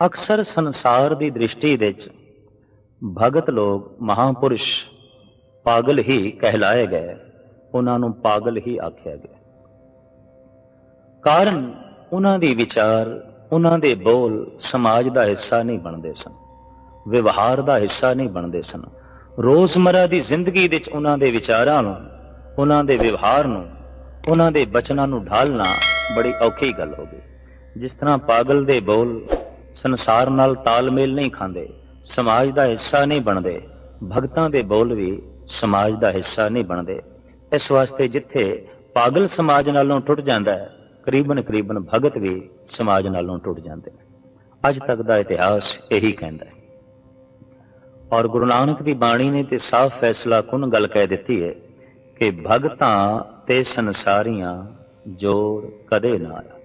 ਅਕਸਰ ਸੰਸਾਰ ਦੀ ਦ੍ਰਿਸ਼ਟੀ ਵਿੱਚ ਭਗਤ ਲੋਕ ਮਹਾਪੁਰਸ਼ ਪਾਗਲ ਹੀ ਕਹਿਲਾਏ ਗਏ। ਉਹਨਾਂ ਨੂੰ ਪਾਗਲ ਹੀ ਆਖਿਆ ਗਿਆ। ਕਾਰਨ ਉਹਨਾਂ ਦੇ ਵਿਚਾਰ, ਉਹਨਾਂ ਦੇ ਬੋਲ ਸਮਾਜ ਦਾ ਹਿੱਸਾ ਨਹੀਂ ਬਣਦੇ ਸਨ, ਵਿਵਹਾਰ ਦਾ ਹਿੱਸਾ ਨਹੀਂ ਬਣਦੇ ਸਨ। ਰੋਜ਼ਮਰਾ ਦੀ ਜ਼ਿੰਦਗੀ ਵਿੱਚ ਉਹਨਾਂ ਦੇ ਵਿਚਾਰਾਂ ਨੂੰ, ਉਹਨਾਂ ਦੇ ਵਿਵਹਾਰ ਨੂੰ, ਉਹਨਾਂ ਦੇ ਬਚਨਾਂ ਨੂੰ ਢਾਲਣਾ ਬੜੀ ਔਖੀ ਗੱਲ ਹੋ ਗਈ। ਜਿਸ ਤਰ੍ਹਾਂ ਪਾਗਲ ਦੇ ਬੋਲ ਸੰਸਾਰ ਨਾਲ ਤਾਲਮੇਲ ਨਹੀਂ ਖਾਂਦੇ, ਸਮਾਜ ਦਾ ਹਿੱਸਾ ਨਹੀਂ ਬਣਦੇ, ਭਗਤਾਂ ਦੇ ਬੋਲ ਵੀ ਸਮਾਜ ਦਾ ਹਿੱਸਾ ਨਹੀਂ ਬਣਦੇ। ਇਸ ਵਾਸਤੇ ਜਿੱਥੇ ਪਾਗਲ ਸਮਾਜ ਨਾਲੋਂ ਟੁੱਟ ਜਾਂਦਾ ਹੈ, ਕਰੀਬਨ ਕਰੀਬਨ ਭਗਤ ਵੀ ਸਮਾਜ ਨਾਲੋਂ ਟੁੱਟ ਜਾਂਦੇ ਨੇ। ਅੱਜ ਤੱਕ ਦਾ ਇਤਿਹਾਸ ਇਹੀ ਕਹਿੰਦਾ ਹੈ। ਔਰ ਗੁਰੂ ਨਾਨਕ ਦੀ ਬਾਣੀ ਨੇ ਤੇ ਸਾਫ਼ ਫੈਸਲਾ ਕੁਨ ਗੱਲ ਕਹਿ ਦਿੱਤੀ ਹੈ ਕਿ ਭਗਤਾਂ ਤੇ ਸੰਸਾਰੀਆਂ ਜੋੜ ਕਦੇ ਨਾ ਆਇਆ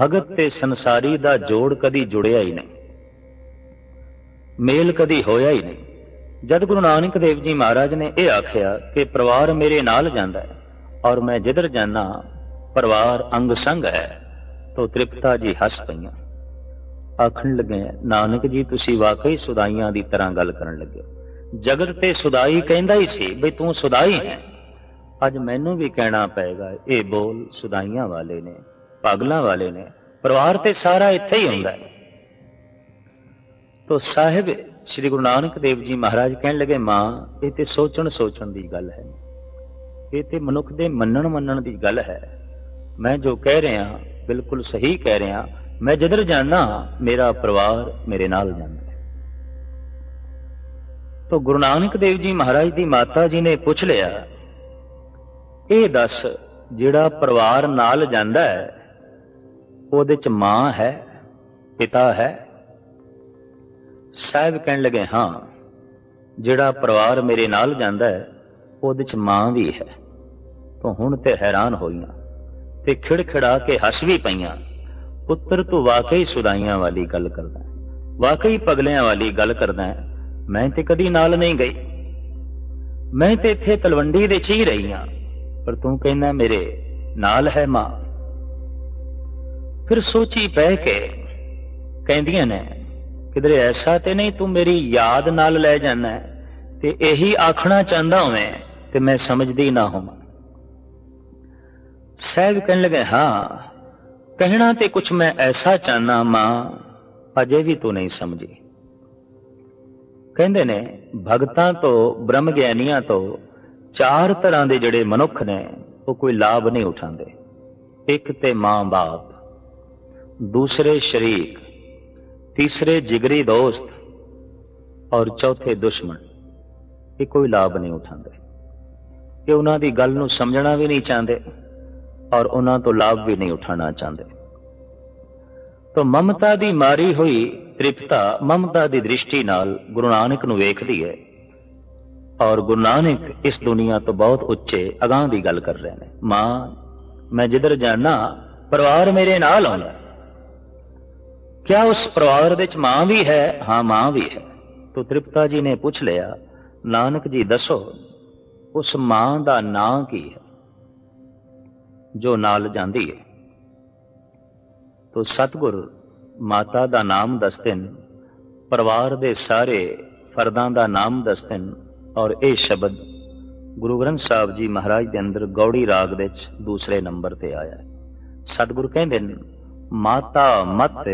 ਭਗਤ ਤੇ ਸੰਸਾਰੀ ਦਾ ਜੋੜ ਕਦੀ ਜੁੜਿਆ ਹੀ ਨਹੀਂ। ਮੇਲ ਕਦੀ ਹੋਇਆ ਹੀ ਨਹੀਂ। ਜਦ ਗੁਰੂ ਨਾਨਕ ਦੇਵ ਜੀ ਮਹਾਰਾਜ ਨੇ ਇਹ ਆਖਿਆ ਕਿ ਪਰਿਵਾਰ ਮੇਰੇ ਨਾਲ ਜਾਂਦਾ ਹੈ ਔਰ ਮੈਂ ਜਿੱਧਰ ਜਾਣਾ ਪਰਿਵਾਰ ਅੰਗ ਸੰਗ ਹੈ, ਤੋ ਤ੍ਰਿਪਤਾ ਜੀ ਹੱਸ ਪਈਆਂ। ਆਖਣ ਲੱਗੇ, ਨਾਨਕ ਜੀ, ਤੁਸੀਂ ਵਾਕਈ ਸੁਦਾਈਆਂ ਦੀ ਤਰ੍ਹਾਂ ਗੱਲ ਕਰਨ ਲੱਗੇ ਜਗਤ ਤੇ ਸੁਦਾਈ ਕਹਿੰਦਾ ਹੀ ਸੀ, ਬਈ ਤੂੰ ਸੁਦਾਈ ਹੈ। ਅੱਜ ਮੈਨੂੰ ਵੀ ਕਹਿਣਾ ਪਏਗਾ, ਇਹ ਬੋਲ ਸੁਦਾਈਆਂ ਵਾਲੇ ਨੇ। ਪਾਗਲਾਂ ਵਾਲੇ ਨੇ। ਪਰਿਵਾਰ ਤੇ ਸਾਰਾ ਇੱਥੇ ਹੀ ਹੁੰਦਾ ਹੈ। ਤੋ ਸਾਹਿਬ, ਸ੍ਰੀ ਗੁਰੂ ਨਾਨਕ ਦੇਵ ਜੀ ਮਹਾਰਾਜ ਕਹਿਣ ਲੱਗੇ, ਮਾਂ, ਇਹ ਤੇ ਸੋਚਣ ਸੋਚਣ ਦੀ ਗੱਲ ਹੈ। ਇਹ ਤੇ ਮਨੁੱਖ ਦੇ ਮੰਨਣ ਮੰਨਣ ਦੀ ਗੱਲ ਹੈ। ਮੈਂ ਜੋ ਕਹਿ ਰਿਹਾ, ਬਿਲਕੁਲ ਸਹੀ ਕਹਿ ਰਿਹਾ, ਮੈਂ ਜਿੱਧਰ ਜਾਣਾ ਮੇਰਾ ਪਰਿਵਾਰ ਮੇਰੇ ਨਾਲ ਜਾਂਦਾ ਹੈ। ਤੋ ਗੁਰੂ ਨਾਨਕ ਦੇਵ ਜੀ ਮਹਾਰਾਜ ਦੀ ਮਾਤਾ ਜੀ ਨੇ ਪੁੱਛ ਲਿਆ, ਇਹ ਦੱਸ, ਜਿਹੜਾ ਪਰਿਵਾਰ ਨਾਲ ਜਾਂਦਾ ਹੈ ਉਹਦੇ ਚ ਮਾਂ ਹੈ, ਪਿਤਾ ਹੈ। ਸਾਹਿਬ ਕਹਿਣ ਲੱਗੇ, ਹਾਂ, ਜਿਹੜਾ ਪਰਿਵਾਰ ਮੇਰੇ ਨਾਲ ਜਾਂਦਾ ਹੈ, ਉਹਦੇ ਚ ਮਾਂ ਵੀ ਹੈ। ਤੂੰ ਹੁਣ ਤੇ ਹੈਰਾਨ ਹੋਈਆਂ ਤੇ ਖਿੜਖਿੜਾ ਕੇ ਹੱਸ ਵੀ ਪਈਆਂ। ਪੁੱਤਰ ਤੂੰ ਵਾਕਈ ਸੁਦਾਈਆਂ ਵਾਲੀ ਗੱਲ ਕਰਦਾ ਵਾਕਈ ਪਗਲਿਆਂ ਵਾਲੀ ਗੱਲ ਕਰਦਾ ਮੈਂ ਤੇ ਕਦੀ ਨਾਲ ਨਹੀਂ ਗਈ। ਮੈਂ ਤੇ ਇੱਥੇ ਤਲਵੰਡੀ ਦੇ ਚ ਹੀ ਰਹੀ ਹਾਂ। ਪਰ ਤੂੰ ਕਹਿੰਦਾ, ਮੇਰੇ ਨਾਲ ਹੈ ਮਾਂ। ਫਿਰ ਸੋਚੀ ਬਹਿ ਕੇ ਕਹਿੰਦੀਆਂ ਨੇ, ਕਿਧਰੇ ਐਸਾ ਤੇ ਨਹੀਂ ਤੂੰ ਮੇਰੀ ਯਾਦ ਨਾਲ ਲੈ ਜਾਣਾ ਤੇ ਇਹੀ ਆਖਣਾ ਚਾਹੁੰਦਾ ਹੋਵੇਂ ਤੇ ਮੈਂ ਸਮਝਦੀ ਨਾ ਹੋਵਾਂ। ਸਹਿਬ ਕਹਿਣ ਲੱਗੇ, ਹਾਂ, ਕਹਿਣਾ ਤੇ ਕੁਛ ਮੈਂ ਐਸਾ ਚਾਹਨਾ ਮਾਂ, ਅਜੇ ਵੀ ਤੂੰ ਨਹੀਂ ਸਮਝੀ। ਕਹਿੰਦੇ ਨੇ, ਭਗਤਾਂ ਤੋਂ ਬ੍ਰਹਮ ਗਿਆਨੀਆਂ ਤੋਂ ਚਾਰ ਤਰ੍ਹਾਂ ਦੇ ਜਿਹੜੇ ਮਨੁੱਖ ਨੇ, ਉਹ ਕੋਈ ਲਾਭ ਨਹੀਂ ਉਠਾਉਂਦੇ। ਇੱਕ ਤੇ ਮਾਂ-ਬਾਪ ਦੂਸਰੇ ਸ਼ਰੀਕ ਤੀਸਰੇ ਜਿਗਰੀ ਦੋਸਤ ਔਰ ਚੌਥੇ ਦੁਸ਼ਮਣ ਇਹ ਕੋਈ ਲਾਭ ਨਹੀਂ ਉਠਾਉਂਦੇ ਇਹ ਉਹਨਾਂ ਦੀ ਗੱਲ ਨੂੰ ਸਮਝਣਾ ਵੀ ਨਹੀਂ ਚਾਹੁੰਦੇ ਔਰ ਉਹਨਾਂ ਤੋਂ ਲਾਭ ਵੀ ਨਹੀਂ ਉਠਾਣਾ ਚਾਹੁੰਦੇ ਤਾਂ ਮਮਤਾ ਦੀ ਮਾਰੀ ਹੋਈ ਤ੍ਰਿਪਤਾ ਮਮਤਾ ਦੀ ਦ੍ਰਿਸ਼ਟੀ ਨਾਲ ਗੁਰੂ ਨਾਨਕ ਨੂੰ ਵੇਖਦੀ ਹੈ ਔਰ ਗੁਰੂ ਨਾਨਕ ਇਸ ਦੁਨੀਆ ਤੋਂ ਬਹੁਤ ਉੱਚੇ ਅਗਾਹ ਦੀ ਗੱਲ ਕਰ ਰਹੇ ਨੇ ਮਾਂ ਮੈਂ ਜਿੱਧਰ ਜਾਣਾ ਪਰਿਵਾਰ ਮੇਰੇ ਨਾਲ ਆਉਂਦਾ ਕਿਆ ਉਸ ਪਰਿਵਾਰ ਵਿੱਚ ਮਾਂ ਵੀ ਹੈ? ਹਾਂ, ਮਾਂ ਵੀ ਹੈ। ਤੋ ਤ੍ਰਿਪਤਾ ਜੀ ਨੇ ਪੁੱਛ ਲਿਆ, ਨਾਨਕ ਜੀ ਦੱਸੋ, ਉਸ ਮਾਂ ਦਾ ਨਾਂ ਕੀ ਹੈ? ਜੋ ਨਾਲ ਜਾਂਦੀ ਹੈ। ਤੋ ਸਤਗੁਰ ਮਾਤਾ ਦਾ ਨਾਮ ਦੱਸਦੇ ਨੇ ਪਰਿਵਾਰ ਦੇ ਸਾਰੇ ਫਰਦਾਂ ਦਾ ਨਾਮ ਦੱਸਦੇ ਨੇ ਔਰ ਇਹ ਸ਼ਬਦ ਗੁਰੂ ਗ੍ਰੰਥ ਸਾਹਿਬ ਜੀ ਮਹਾਰਾਜ ਦੇ ਅੰਦਰ ਗੌੜੀ ਰਾਗ ਵਿੱਚ ਦੂਸਰੇ ਨੰਬਰ ਤੇ ਆਇਆ ਹੈ। ਸਤਗੁਰ ਕਹਿੰਦੇ ਨੇ, ਮਾਤਾ ਮਤ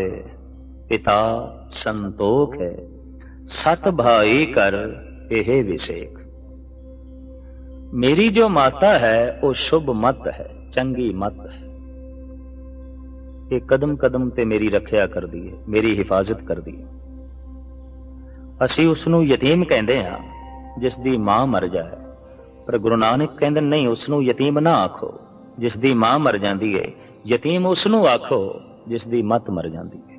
ਪਿਤਾ ਸੰਤੋਖ ਹੈ, ਸਤ ਭਾਈ ਕਰ ਇਹ ਵਿਸੇਕ ਮੇਰੀ ਜੋ ਮਾਤਾ ਹੈ, ਉਹ ਸ਼ੁਭ ਮਤ ਹੈ, ਚੰਗੀ ਮਤ ਹੈ। ਇਹ ਕਦਮ ਕਦਮ ਤੇ ਮੇਰੀ ਰੱਖਿਆ ਕਰਦੀ ਹੈ, ਮੇਰੀ ਹਿਫਾਜ਼ਤ ਕਰਦੀ ਹੈ। ਅਸੀਂ ਉਸ ਨੂੰ ਯਤੀਮ ਕਹਿੰਦੇ ਹਾਂ ਜਿਸ ਦੀ ਮਾਂ ਮਰ ਜਾਏ। ਪਰ ਗੁਰੂ ਨਾਨਕ ਕਹਿੰਦੇ, ਨਹੀਂ ਉਸ ਨੂੰ ਯਤੀਮ ਨਾ ਆਖੋ। ਜਿਸ ਦੀ ਮਾਂ ਮਰ ਜਾਂਦੀ ਹੈ, ਯਤੀਮ ਉਸ ਨੂੰ ਆਖੋ ਜਿਸ ਦੀ ਮਤ ਮਰ ਜਾਂਦੀ ਹੈ।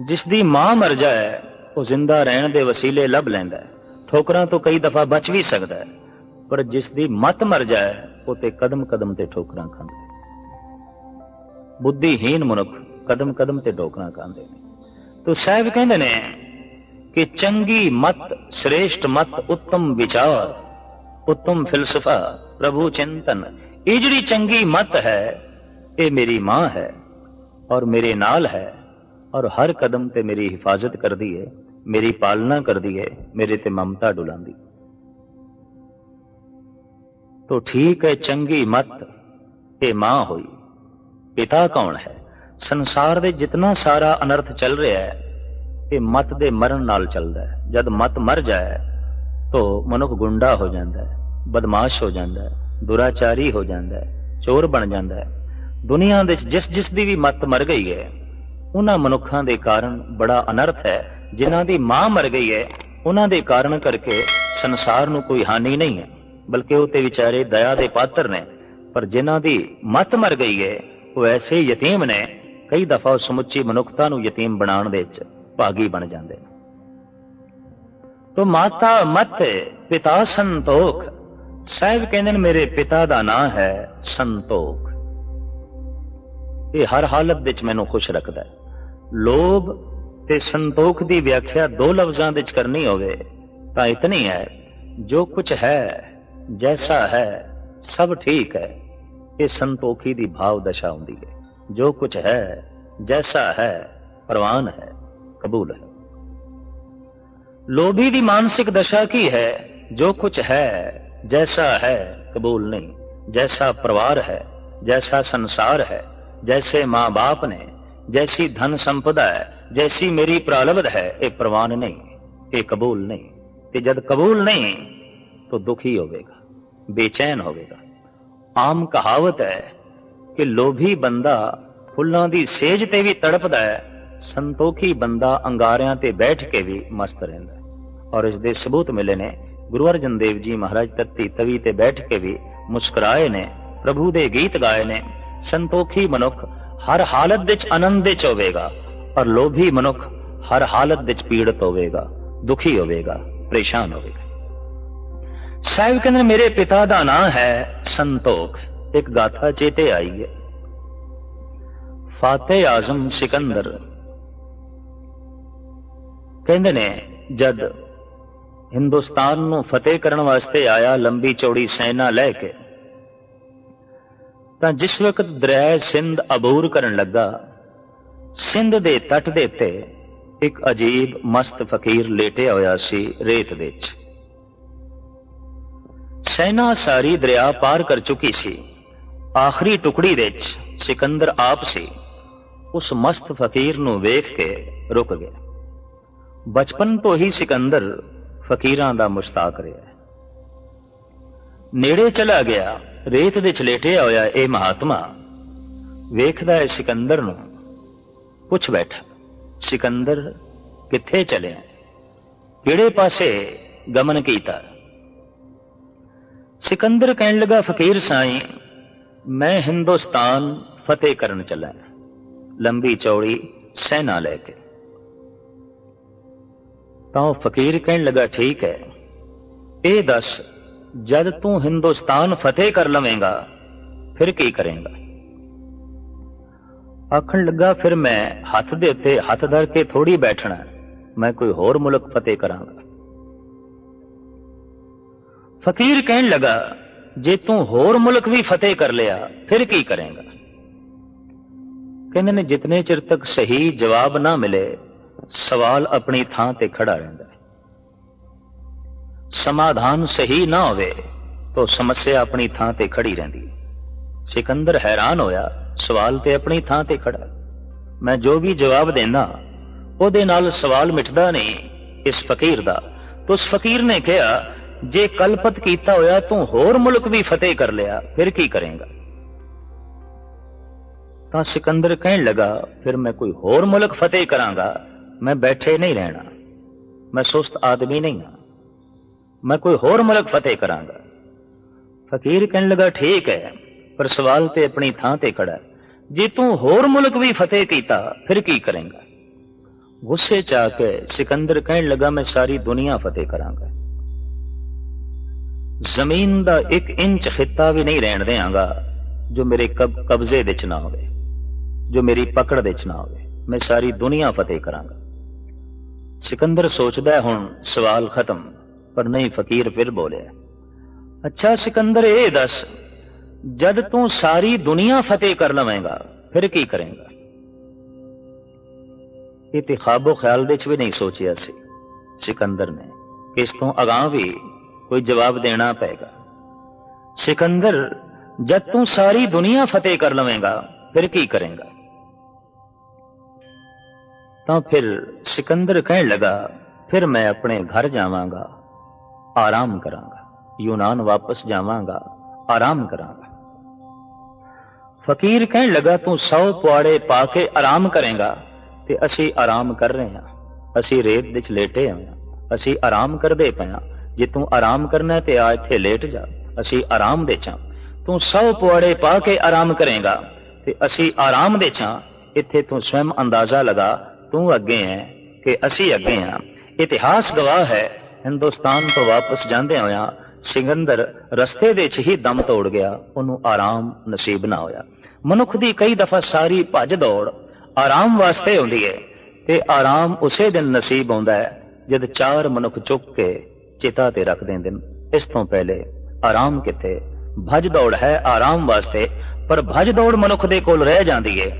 ਜਿਸ ਦੀ ਮਾਂ ਮਰ ਜਾਏ, ਉਹ ਜ਼ਿੰਦਾ ਰਹਿਣ ਦੇ ਵਸੀਲੇ ਲੱਭ ਲੈਂਦਾ ਹੈ। ਠੋਕਰਾਂ ਤੋਂ ਕਈ ਦਫਾ ਬਚ ਵੀ ਸਕਦਾ ਹੈ, ਪਰ ਜਿਸ ਦੀ ਮਤ ਮਰ ਜਾਏ, ਉਹ ਤੇ ਕਦਮ ਕਦਮ ਤੇ ਠੋਕਰਾਂ ਖਾਂਦਾ ਬੁੱਧੀਹੀਨ ਮਨੁੱਖ ਕਦਮ ਕਦਮ ਤੇ ਠੋਕਰਾਂ ਖਾਂਦੇ ਨੇ। ਤੋ ਸਾਹਿਬ ਕਹਿੰਦੇ ਨੇ ਕਿ ਚੰਗੀ ਮਤ, ਸ੍ਰੇਸ਼ਟ ਮਤ, ਉੱਤਮ ਵਿਚਾਰ, ਉੱਤਮ ਫਿਲਸਫਾ, ਪ੍ਰਭੂ ਚਿੰਤਨ, ਇਹ ਜਿਹੜੀ ਚੰਗੀ ਮਤ ਹੈ, ਇਹ ਮੇਰੀ ਮਾਂ ਹੈ ਔਰ ਮੇਰੇ ਨਾਲ ਹੈ। ਔਰ ਹਰ ਕਦਮ ਤੇ ਮੇਰੀ ਹਿਫਾਜ਼ਤ ਕਰਦੀ ਹੈ ਮੇਰੀ ਪਾਲਣਾ ਕਰਦੀ ਹੈ ਮੇਰੇ ਤੇ ਮਮਤਾ ਡੁਲਾਉਂਦੀ ਤੋ ਠੀਕ ਹੈ ਚੰਗੀ ਮਤ, ਇਹ ਮਾਂ ਹੋਈ। ਪਿਤਾ ਕੌਣ ਹੈ? ਸੰਸਾਰ ਦੇ ਜਿੰਨਾ ਸਾਰਾ ਅਨਰਥ ਚੱਲ ਰਿਹਾ ਹੈ, ਇਹ ਮਤ ਦੇ ਮਰਨ ਨਾਲ ਚੱਲਦਾ ਹੈ। ਜਦ ਮਤ ਮਰ ਜਾਏ, ਤੋ ਮਨੁੱਖ ਗੁੰਡਾ ਹੋ ਜਾਂਦਾ ਹੈ, ਬਦਮਾਸ਼ ਹੋ ਜਾਂਦਾ ਹੈ, ਦੁਰਾਚਾਰੀ ਹੋ ਜਾਂਦਾ ਹੈ, ਚੋਰ ਬਣ ਜਾਂਦਾ ਹੈ। ਦੁਨੀਆ ਦੇ ਜਿਸ ਜਿਸ ਦੀ ਵੀ ਮਤ ਮਰ ਗਈ ਹੈ ਉਹਨਾਂ ਮਨੁੱਖਾਂ ਦੇ ਕਾਰਨ ਬੜਾ ਅਨਰਥ ਹੈ। ਜਿਨ੍ਹਾਂ ਦੀ ਮਾਂ ਮਰ ਗਈ ਹੈ, ਉਹਨਾਂ ਦੇ ਕਾਰਨ ਕਰਕੇ ਸੰਸਾਰ ਨੂੰ ਕੋਈ ਹਾਨੀ ਨਹੀਂ ਹੈ, ਬਲਕਿ ਉਹ ਤੇ ਵਿਚਾਰੇ ਦਇਆ ਦੇ ਪਾਤਰ ਨੇ। ਪਰ ਜਿਨ੍ਹਾਂ ਦੀ ਮਤ ਮਰ ਗਈ ਹੈ, ਉਹ ਐਸੇ ਯਤੀਮ ਨੇ, ਕਈ ਦਫਾ ਸਮੁੱਚੀ ਮਨੁੱਖਤਾ ਨੂੰ ਯਤੀਮ ਬਣਾਉਣ ਦੇ ਵਿੱਚ ਭਾਗੀ ਬਣ ਜਾਂਦੇ ਨੇ। ਤੋ ਮਾਤਾ ਮਤ ਪਿਤਾ ਸੰਤੋਖ, ਸਾਹਿਬ ਕਹਿੰਦੇ ਨੇ ਮੇਰੇ ਪਿਤਾ ਦਾ ਨਾਂ ਹੈ ਸੰਤੋਖ। ਇਹ ਹਰ ਹਾਲਤ ਵਿੱਚ ਮੈਨੂੰ ਖੁਸ਼ ਰੱਖਦਾ ਹੈ। ਲੋਭ ਤੇ ਸੰਤੋਖ ਦੀ ਵਿਆਖਿਆ ਦੋ ਲਫ਼ਜ਼ਾਂ ਵਿੱਚ ਕਰਨੀ ਹੋਵੇ, ਤਾਂ ਇਤਨੀ ਹੈ, ਜੋ ਕੁਝ ਹੈ, ਜੈਸਾ ਹੈ, ਸਭ ਠੀਕ ਹੈ, ਇਹ ਸੰਤੋਖੀ ਦੀ ਭਾਵ ਦਸ਼ਾ ਹੁੰਦੀ ਹੈ। ਜੋ ਕੁਝ ਹੈ, ਜੈਸਾ ਹੈ, ਪ੍ਰਵਾਨ ਹੈ, ਕਬੂਲ ਹੈ। ਲੋਭੀ ਦੀ ਮਾਨਸਿਕ ਦਸ਼ਾ ਕੀ ਹੈ? ਜੋ ਕੁਝ ਹੈ, ਜੈਸਾ ਹੈ, ਕਬੂਲ ਨਹੀਂ। ਜੈਸਾ ਪਰਿਵਾਰ ਹੈ, ਜੈਸਾ ਸੰਸਾਰ ਹੈ, ਜੈਸੇ ਮਾਂ-ਬਾਪ ਨੇ ਜੈਸੀ ਧਨ ਸੰਪਦਾ ਹੈ ਜੈਸੀ ਮੇਰੀ ਪ੍ਰਾਲਬਧ ਹੈ ਇਹ ਪ੍ਰਵਾਨ ਨਹੀਂ ਇਹ ਕਬੂਲ ਨਹੀਂ ਤੇ ਜਦ ਕਬੂਲ ਨਹੀਂ तो दुखी होवेगा बेचैन होवेगा ਆਮ ਕਹਾਵਤ ਹੈ ਕਿ ਲੋਭੀ ਬੰਦਾ ਫੁੱਲਾਂ ਦੀ ਸੇਜ ਤੇ ਵੀ ਤੜਪਦਾ ਹੈ ਸੰਤੋਖੀ ਬੰਦਾ ਅੰਗਾਰਿਆਂ ਤੇ ਬੈਠ ਕੇ ਵੀ ਮਸਤ ਰਹਿੰਦਾ ਹੈ ਔਰ ਇਸ ਦੇ ਸਬੂਤ ਮਿਲੇ ਨੇ ਗੁਰੂ ਅਰਜਨ ਦੇਵ ਜੀ ਮਹਾਰਾਜ ਤੱਤੀ ਤਵੀ ਤੇ ਬੈਠ ਕੇ ਵੀ ਮੁਸਕਰਾਏ ਨੇ ਪ੍ਰਭੂ ਦੇ ਗੀਤ ਗਾਏ ਨੇ ਸੰਤੋਖੀ ਮਨੁੱਖ ਹਰ ਹਾਲਤ ਵਿੱਚ ਆਨੰਦ ਵਿੱਚ ਹੋਵੇਗਾ, ਪਰ ਲੋਭੀ ਮਨੁੱਖ ਹਰ ਹਾਲਤ ਵਿੱਚ ਪੀੜਤ ਹੋਵੇਗਾ, ਦੁਖੀ ਹੋਵੇਗਾ, ਪਰੇਸ਼ਾਨ ਹੋਵੇਗਾ। ਸਾਹਿਬ ਕਹਿੰਦੇ ਮੇਰੇ ਪਿਤਾ ਦਾ ਨਾਮ ਹੈ ਸੰਤੋਖ, ਇੱਕ ਗਾਥਾ ਚੇਤੇ ਆਈ ਹੈ। ਫਾਤੇ ਆਜ਼ਮ ਸਿਕੰਦਰ ਕਹਿੰਦੇ ਨੇ, ਜਦ ਹਿੰਦੁਸਤਾਨ ਨੂੰ ਫਤਿਹ ਕਰਨ ਵਾਸਤੇ ਆਇਆ ਲੰਬੀ ਚੌੜੀ ਸੈਨਾ ਲੈ ਕੇ ਤਾਂ ਜਿਸ ਵਕਤ ਦਰਿਆ ਸਿੰਧ ਅਬੂਰ ਕਰਨ ਲੱਗਾ, ਸਿੰਧ ਦੇ ਤੱਟ ਦੇ ਉੱਤੇ ਇੱਕ ਅਜੀਬ ਮਸਤ ਫਕੀਰ ਲੇਟਿਆ ਹੋਇਆ ਸੀ ਰੇਤ ਦੇ ਵਿੱਚ। ਸੈਨਾ ਸਾਰੀ ਦਰਿਆ ਪਾਰ ਕਰ ਚੁੱਕੀ ਸੀ। ਆਖਰੀ ਟੁਕੜੀ ਦੇ ਵਿੱਚ ਸਿਕੰਦਰ ਆਪ ਸੀ। ਉਸ ਮਸਤ ਫਕੀਰ ਨੂੰ ਵੇਖ ਕੇ ਰੁਕ ਗਿਆ। ਬਚਪਨ ਤੋਂ ਹੀ ਸਿਕੰਦਰ ਫਕੀਰਾਂ ਦਾ ਮੁਸ਼ਤਾਕ ਰਿਹਾ ਨੇੜੇ ਚਲਾ ਗਿਆ। ਰੇਤ ਦੇ ਲੇਟਿਆ ਹੋਇਆ ਇਹ ਮਹਾਤਮਾ। ਵੇਖਦਾ ਹੈ ਸਿਕੰਦਰ ਨੂੰ। ਪੁੱਛ ਬੈਠਾ, ਸਿਕੰਦਰ ਕਿੱਥੇ ਚਲਿਆ? ਕਿਹੜੇ ਪਾਸੇ ਗਮਨ ਕੀਤਾ? ਸਿਕੰਦਰ ਕਹਿਣ ਲੱਗਾ, ਫਕੀਰ ਸਾਈਂ, ਮੈਂ ਹਿੰਦੁਸਤਾਨ ਫਤਿਹ ਕਰਨ ਚੱਲਾ ਲੰਬੀ ਚੌੜੀ ਸੈਨਾ ਲੈ ਕੇ। ਤਾਂ ਉਹ ਫਕੀਰ ਕਹਿਣ ਲੱਗਾ, ਠੀਕ ਹੈ, ਇਹ ਦੱਸ ਜਦ ਤੂੰ ਹਿੰਦੁਸਤਾਨ ਫਤਿਹ ਕਰ ਲਵੇਂਗਾ, ਫਿਰ ਕੀ ਕਰੇਂਗਾ? ਆਖਣ ਲੱਗਾ, ਫਿਰ ਮੈਂ ਹੱਥ ਦੇ ਉੱਤੇ ਹੱਥ ਧਰ ਕੇ ਥੋੜੀ ਬੈਠਣਾ ਮੈਂ ਕੋਈ ਹੋਰ ਮੁਲਕ ਫਤਿਹ ਕਰਾਂਗਾ। ਫਕੀਰ ਕਹਿਣ ਲੱਗਾ, ਜੇ ਤੂੰ ਹੋਰ ਮੁਲਕ ਵੀ ਫਤਿਹ ਕਰ ਲਿਆ, ਫਿਰ ਕੀ ਕਰੇਂਗਾ? ਕਹਿੰਦੇ ਨੇ, ਜਿਤਨੇ ਚਿਰ ਤੱਕ ਸਹੀ ਜਵਾਬ ਨਾ ਮਿਲੇ, ਸਵਾਲ ਆਪਣੀ ਥਾਂ ਤੇ ਖੜਾ ਰਹਿੰਦਾ ਸਮਾਧਾਨ ਸਹੀ ਨਾ ਹੋਵੇ, ਤਾਂ ਸਮੱਸਿਆ ਆਪਣੀ ਥਾਂ ਤੇ ਖੜੀ ਰਹਿੰਦੀ ਸਿਕੰਦਰ ਹੈਰਾਨ ਹੋਇਆ, ਸਵਾਲ ਤੇ ਆਪਣੀ ਥਾਂ ਤੇ ਖੜਾ। ਮੈਂ ਜੋ ਵੀ ਜਵਾਬ ਦੇਣਾ, ਉਹਦੇ ਨਾਲ ਸਵਾਲ ਮਿਟਦਾ ਨਹੀਂ, ਇਸ ਫਕੀਰ ਦਾ। ਤਾਂ ਉਸ ਫਕੀਰ ਨੇ ਕਿਹਾ, ਜੇ ਕਲਪਤ ਕੀਤਾ ਹੋਇਆ ਤੂੰ ਹੋਰ ਮੁਲਕ ਵੀ ਫਤਿਹ ਕਰ ਲਿਆ, ਫਿਰ ਕੀ ਕਰੇਗਾ? ਤਾਂ ਸਿਕੰਦਰ ਕਹਿਣ ਲੱਗਾ, ਫਿਰ ਮੈਂ ਕੋਈ ਹੋਰ ਮੁਲਕ ਫਤਿਹ ਕਰਾਂਗਾ, ਮੈਂ ਬੈਠੇ ਨਹੀਂ ਰਹਿਣਾ। ਮੈਂ ਸੁਸਤ ਆਦਮੀ ਨਹੀਂ ਹਾਂ। ਮੈਂ ਕੋਈ ਹੋਰ ਮੁਲਕ ਫਤਿਹ ਕਰਾਂਗਾ। ਫਕੀਰ ਕਹਿਣ ਲੱਗਾ, ਠੀਕ ਹੈ, ਪਰ ਸਵਾਲ ਤੇ ਆਪਣੀ ਥਾਂ ਤੇ ਖੜਾ ਜੇ ਤੂੰ ਹੋਰ ਮੁਲਕ ਵੀ ਫਤਿਹ ਕੀਤਾ, ਫਿਰ ਕੀ ਕਰੇਂਗਾ? ਗੁੱਸੇ ਚ ਆ ਕੇ ਸਿਕੰਦਰ ਕਹਿਣ ਲੱਗਾ, ਮੈਂ ਸਾਰੀ ਦੁਨੀਆ ਫਤਿਹ ਕਰਾਂਗਾ। ਜ਼ਮੀਨ ਦਾ ਇੱਕ ਇੰਚ ਖਿੱਤਾ ਵੀ ਨਹੀਂ ਰਹਿਣ ਦੇਵਾਂਗਾ ਜੋ ਮੇਰੇ ਕਬਜ਼ੇ ਵਿੱਚ ਨਾ ਹੋਵੇ, ਜੋ ਮੇਰੀ ਪਕੜ ਵਿੱਚ ਨਾ ਹੋਵੇ। ਮੈਂ ਸਾਰੀ ਦੁਨੀਆ ਫਤਿਹ ਕਰਾਂਗਾ। ਸਿਕੰਦਰ ਸੋਚਦਾ ਹੁਣ ਸਵਾਲ ਖਤਮ। ਪਰ ਨਹੀਂ ਫਕੀਰ ਫਿਰ ਬੋਲਿਆ, ਅੱਛਾ ਸਿਕੰਦਰ, ਇਹ ਦੱਸ, ਜਦ ਤੂੰ ਸਾਰੀ ਦੁਨੀਆ ਫਤਿਹ ਕਰ ਲਵੇਂਗਾ, ਫਿਰ ਕੀ ਕਰੇਂਗਾ? ਇਹ ਤੇ ਖਾਬੋ ਖਿਆਲ ਦੇ ਵਿੱਚ ਵੀ ਨਹੀਂ ਸੋਚਿਆ ਸੀ, ਸਿਕੰਦਰ ਨੇ, ਇਸ ਤੋਂ ਅਗਾਂਹ ਵੀ ਕੋਈ ਜਵਾਬ ਦੇਣਾ ਪਏਗਾ। ਸਿਕੰਦਰ, ਜਦ ਤੂੰ ਸਾਰੀ ਦੁਨੀਆ ਫਤਿਹ ਕਰ ਲਵੇਂਗਾ, ਫਿਰ ਕੀ ਕਰੇਂਗਾ? ਤਾਂ ਫਿਰ ਸਿਕੰਦਰ ਕਹਿਣ ਲਗਾ, ਫਿਰ ਮੈਂ ਆਪਣੇ ਘਰ ਜਾਵਾਂਗਾ ਆਰਾਮ ਕਰਾਂਗਾ। ਯੂਨਾਨ ਵਾਪਸ ਜਾਵਾਂਗਾ, ਆਰਾਮ ਕਰਾਂਗਾ। ਫਕੀਰ ਕਹਿਣ ਲੱਗਾ, ਤੂੰ 100 ਪੁਆੜੇ ਪਾ ਕੇ ਆਰਾਮ ਕਰੇਗਾ ਤੇ ਅਸੀਂ ਆਰਾਮ ਕਰ ਰਹੇ ਹਾਂ। ਅਸੀਂ ਰੇਤ ਵਿੱਚ ਲੇਟੇ ਹੋਏ ਹਾਂ। ਅਸੀਂ ਆਰਾਮ ਕਰਦੇ ਪਏ ਹਾਂ। ਜੇ ਤੂੰ ਆਰਾਮ ਕਰਨਾ ਤੇ ਆ ਇੱਥੇ ਲੇਟ ਜਾ। ਅਸੀਂ ਆਰਾਮ ਦੇ ਚਾਂ। ਤੂੰ 100 ਪੁਆੜੇ ਪਾ ਕੇ ਆਰਾਮ ਕਰੇਗਾ ਤੇ ਅਸੀਂ ਆਰਾਮ ਦੇ ਚਾਂ। ਇੱਥੇ ਤੂੰ ਸਵੈਮ ਅੰਦਾਜ਼ਾ ਲਗਾ। ਤੂੰ ਅੱਗੇ ਹੈ ਕਿ ਅਸੀਂ ਅੱਗੇ ਹਾਂ। ਇਤਿਹਾਸ ਗਵਾਹ ਹੈ ਹਿੰਦੁਸਤਾਨ ਤੋਂ ਵਾਪਸ ਜਾਂਦੇ ਹੋਇਆ ਸਿਕੰਦਰ ਰਸਤੇ ਵਿੱਚ ਹੀ ਦਮ ਤੋੜ ਗਿਆ, ਉਹਨੂੰ ਆਰਾਮ ਨਸੀਬ ਨਾ ਹੋਇਆ। ਮਨੁੱਖ ਦੀ ਕਈ ਦਫਾ ਸਾਰੀ ਭੱਜ ਦੌੜ ਆਰਾਮ ਵਾਸਤੇ ਹੁੰਦੀ ਹੈ ਤੇ ਆਰਾਮ ਉਸੇ ਦਿਨ ਨਸੀਬ ਆਉਂਦਾ ਹੈ ਜਦ ਚਾਰ ਮਨੁੱਖ ਚੁੱਕ ਕੇ ਚਿਤਾ ਤੇ ਰੱਖ ਦਿੰਦੇ ਨੇ। ਇਸ ਤੋਂ ਪਹਿਲੇ ਆਰਾਮ ਕਿੱਥੇ? ਭੱਜ ਦੌੜ ਹੈ ਆਰਾਮ ਵਾਸਤੇ, ਪਰ ਭੱਜ ਦੌੜ ਮਨੁੱਖ ਦੇ ਕੋਲ ਰਹਿ ਜਾਂਦੀ ਹੈ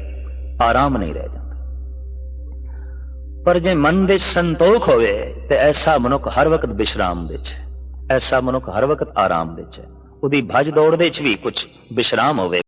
ਆਰਾਮ ਨਹੀਂ ਰਹਿ ਜਾਂਦਾ। ਪਰ ਜੇ ਮਨ ਦੇ ਸੰਤੋਖ ਹੋਵੇ, ਤੇ ਐਸਾ ਮਨੁੱਖ ਹਰ ਵਕਤ ਵਿਸ਼ਰਾਮ ਵਿੱਚ ਹੈ। ਐਸਾ ਮਨੁੱਖ ਹਰ ਵਕਤ ਆਰਾਮ ਵਿੱਚ ਹੈ। ਉਹਦੀ ਭੱਜ ਦੌੜ ਦੇ ਵਿੱਚ ਵੀ ਕੁਝ ਵਿਸ਼ਰਾਮ ਹੋਵੇ।